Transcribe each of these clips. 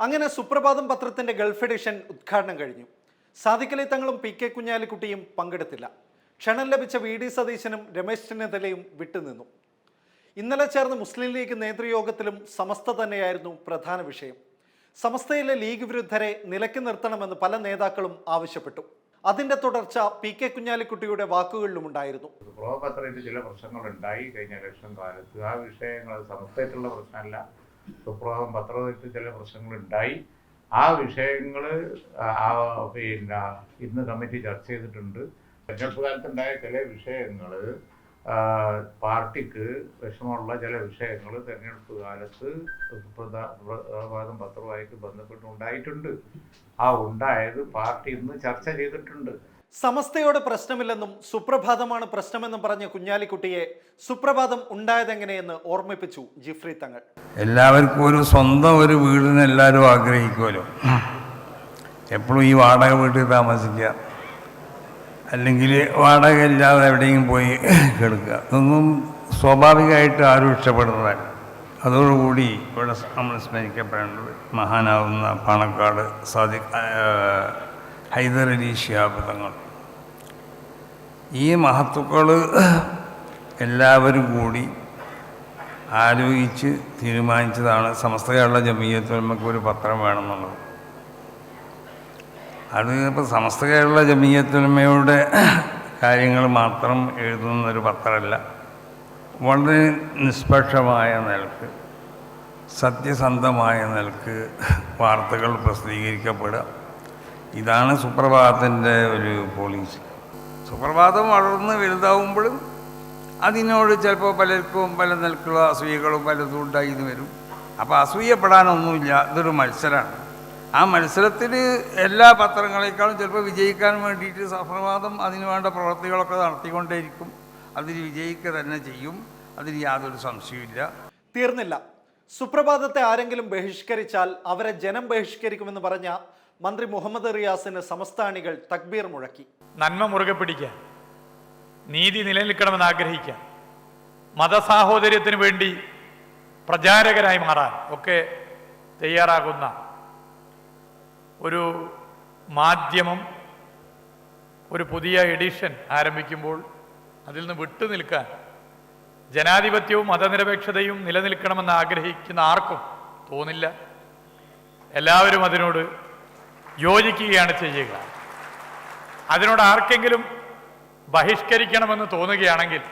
അങ്ങനെ സുപ്രഭാതം പത്രത്തിന്റെ ഗൾഫ് എഡിഷൻ ഉദ്ഘാടനം കഴിഞ്ഞു. സാദിഖലി തങ്ങളും പി കെ കുഞ്ഞാലിക്കുട്ടിയും പങ്കെടുത്തില്ല. ക്ഷണം ലഭിച്ച വി ഡി സതീശനും രമേശ് ചെന്നിത്തലയും വിട്ടുനിന്നു. ഇന്നലെ ചേർന്ന മുസ്ലിം ലീഗ് നേതൃയോഗത്തിലും സമസ്ത തന്നെയായിരുന്നു പ്രധാന വിഷയം. സമസ്തയിലെ ലീഗ് വിരുദ്ധരെ നിലയ്ക്ക് നിർത്തണമെന്ന് പല നേതാക്കളും ആവശ്യപ്പെട്ടു. അതിന്റെ തുടർച്ച പി കെ കുഞ്ഞാലിക്കുട്ടിയുടെ വാക്കുകളിലുമുണ്ടായിരുന്നു സുപ്രഭാതപത്രത്തിൽ ചില പ്രശ്നങ്ങൾ ഉണ്ടായി കഴിഞ്ഞ ഇലക്ഷൻ കാലത്ത്. ആ വിഷയങ്ങൾ സമസ്തയായിട്ടുള്ള പ്രശ്നമല്ല. സുപ്രഭാതം പത്രത്തിൽ ചില പ്രശ്നങ്ങളുണ്ടായി. ആ വിഷയങ്ങൾ പിന്നെ ഇന്ന് കമ്മിറ്റി ചർച്ച ചെയ്തിട്ടുണ്ട്. തെരഞ്ഞെടുപ്പ് കാലത്തുണ്ടായ ചില വിഷയങ്ങൾ പാർട്ടിക്ക് വിഷമമുള്ള ചില വിഷയങ്ങൾ തെരഞ്ഞെടുപ്പ് കാലത്ത് സുപ്രഭാതം പത്രവുമായിട്ട് ബന്ധപ്പെട്ട് ഉണ്ടായിട്ടുണ്ട് ആ ഉണ്ടായത് പാർട്ടി ഇന്ന് ചർച്ച ചെയ്തിട്ടുണ്ട്. സമസ്തയോട് പ്രശ്നമില്ലെന്നും സുപ്രഭാതമാണ് പ്രശ്നമെന്നും പറഞ്ഞ കുഞ്ഞാലിക്കുട്ടിയെ സുപ്രഭാതം ഉണ്ടായതെങ്ങനെയെന്ന് ഓർമ്മിപ്പിച്ചു ജിഫ്രി തങ്ങൾ. എല്ലാവർക്കും ഒരു സ്വന്തം ഒരു വീടിന് എല്ലാവരും ആഗ്രഹിക്കുമല്ലോ. എപ്പോഴും ഈ വാടക വീട്ടിൽ താമസിക്കുക. അല്ലെങ്കിൽ വാടക ഇല്ലാതെ എവിടെയെങ്കിലും പോയി കിടക്കുക. ഇതൊന്നും സ്വാഭാവികമായിട്ട് ആരും ഇഷ്ടപ്പെടുന്നതല്ല അതോടുകൂടി ഇവിടെ നമ്മൾ സ്മരിക്കപ്പെടേണ്ടത് മഹാനാവുന്ന പാണക്കാട് സാദി അലി ഷിയാബ് ഈ മഹത്തുക്കൾ എല്ലാവരും കൂടി ആലോചിച്ച് തീരുമാനിച്ചതാണ് സമസ്ത കേരള ജമീയത്തുലമക്ക് ഒരു പത്രം വേണമെന്നുള്ളത്. അത് ഇപ്പോൾ സമസ്ത കേരള ജമീയത്തുലമയുടെ കാര്യങ്ങൾ മാത്രം എഴുതുന്നൊരു പത്രമല്ല. വളരെ നിഷ്പക്ഷമായ നിലയ്ക്ക് സത്യസന്ധമായ നിലയ്ക്ക് വാർത്തകൾ പ്രസിദ്ധീകരിക്കപ്പെടുക. ഇതാണ് സുപ്രഭാതത്തിന്റെ ഒരു പോളിസി സുപ്രഭാതം വളർന്ന് വലുതാവുമ്പോഴും അതിനോട് ചിലപ്പോൾ പലർക്കും പല നിലക്കുള്ള അസൂയകളും പലതും ഉണ്ടായിന്ന് വരും. അപ്പോൾ അസൂയപ്പെടാനൊന്നുമില്ല ഇതൊരു മത്സരമാണ്. ആ മത്സരത്തിൽ എല്ലാ പത്രങ്ങളെക്കാളും ചിലപ്പോൾ വിജയിക്കാൻ വേണ്ടിയിട്ട് സുപ്രഭാതം അതിന് വേണ്ട പ്രവർത്തികളൊക്കെ നടത്തിക്കൊണ്ടേയിരിക്കും. അതിൽ വിജയിക്കുക തന്നെ ചെയ്യും അതിൽ യാതൊരു സംശയമില്ല തീർന്നില്ല. സുപ്രഭാതത്തെ ആരെങ്കിലും ബഹിഷ്കരിച്ചാൽ അവരെ ജനം ബഹിഷ്കരിക്കുമെന്ന് പറഞ്ഞ മന്ത്രി മുഹമ്മദ് റിയാസിന് സമസ്താനികൾ തക്ബീർ മുഴക്കി. നന്മ മുറുകെ പിടിക്കാൻ നീതി നിലനിൽക്കണമെന്ന് ആഗ്രഹിക്കാൻ മതസാഹോദര്യത്തിന് വേണ്ടി പ്രചാരകരായി മാറാൻ ഒക്കെ തയ്യാറാകുന്ന ഒരു മാധ്യമം ഒരു പുതിയ എഡിഷൻ ആരംഭിക്കുമ്പോൾ അതിൽ നിന്ന് വിട്ടു നിൽക്കാൻ ജനാധിപത്യവും മതനിരപേക്ഷതയും നിലനിൽക്കണമെന്ന് ആഗ്രഹിക്കുന്ന ആർക്കും തോന്നില്ല. എല്ലാവരും അതിനോട് യോജിക്കുകയാണ് ചെയ്യുക. അതിനോട് ആർക്കെങ്കിലും ബഹിഷ്കരിക്കണമെന്ന് തോന്നുകയാണെങ്കിൽ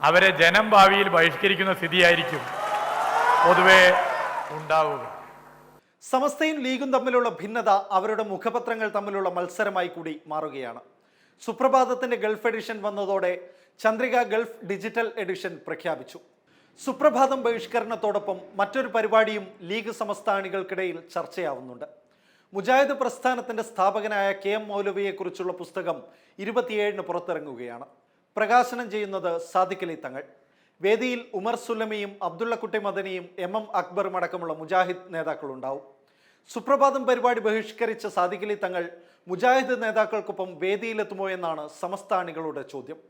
അവരെ ജനം ഭാവിയിൽ ബഹിഷ്കരിക്കുന്ന സ്ഥിതിയായിരിക്കും പൊതുവെ ഉണ്ടാവുക. സമസ്തയും ലീഗും തമ്മിലുള്ള ഭിന്നത അവരുടെ മുഖപത്രങ്ങൾ തമ്മിലുള്ള മത്സരമായി കൂടി മാറുകയാണ്. സുപ്രഭാതത്തിന്റെ ഗൾഫ് എഡിഷൻ വന്നതോടെ ചന്ദ്രിക ഗൾഫ് ഡിജിറ്റൽ എഡിഷൻ പ്രഖ്യാപിച്ചു. സുപ്രഭാതം ബഹിഷ്കരണത്തോടൊപ്പം മറ്റൊരു പരിപാടിയും ലീഗ് സംസ്ഥാനികൾക്കിടയിൽ ചർച്ചയാവുന്നുണ്ട്. മുജാഹിദ് പ്രസ്ഥാനത്തിന്റെ സ്ഥാപകനായ കെ എം മൗലവിയെക്കുറിച്ചുള്ള പുസ്തകം ഇരുപത്തിയേഴിന് പുറത്തിറങ്ങുകയാണ്. പ്രകാശനം ചെയ്യുന്നത് സാദിഖലി തങ്ങൾ. വേദിയിൽ ഉമർ സുല്ലമിയും അബ്ദുള്ളക്കുട്ടി മദനിയും എം എം അക്ബറും അടക്കമുള്ള മുജാഹിദ് നേതാക്കളുണ്ടാവും. സുപ്രഭാതം പരിപാടി ബഹിഷ്കരിച്ച സാദിഖലി തങ്ങൾ മുജാഹിദ് നേതാക്കൾക്കൊപ്പം വേദിയിലെത്തുമോ എന്നാണ് സമസ്താണികളുടെ ചോദ്യം.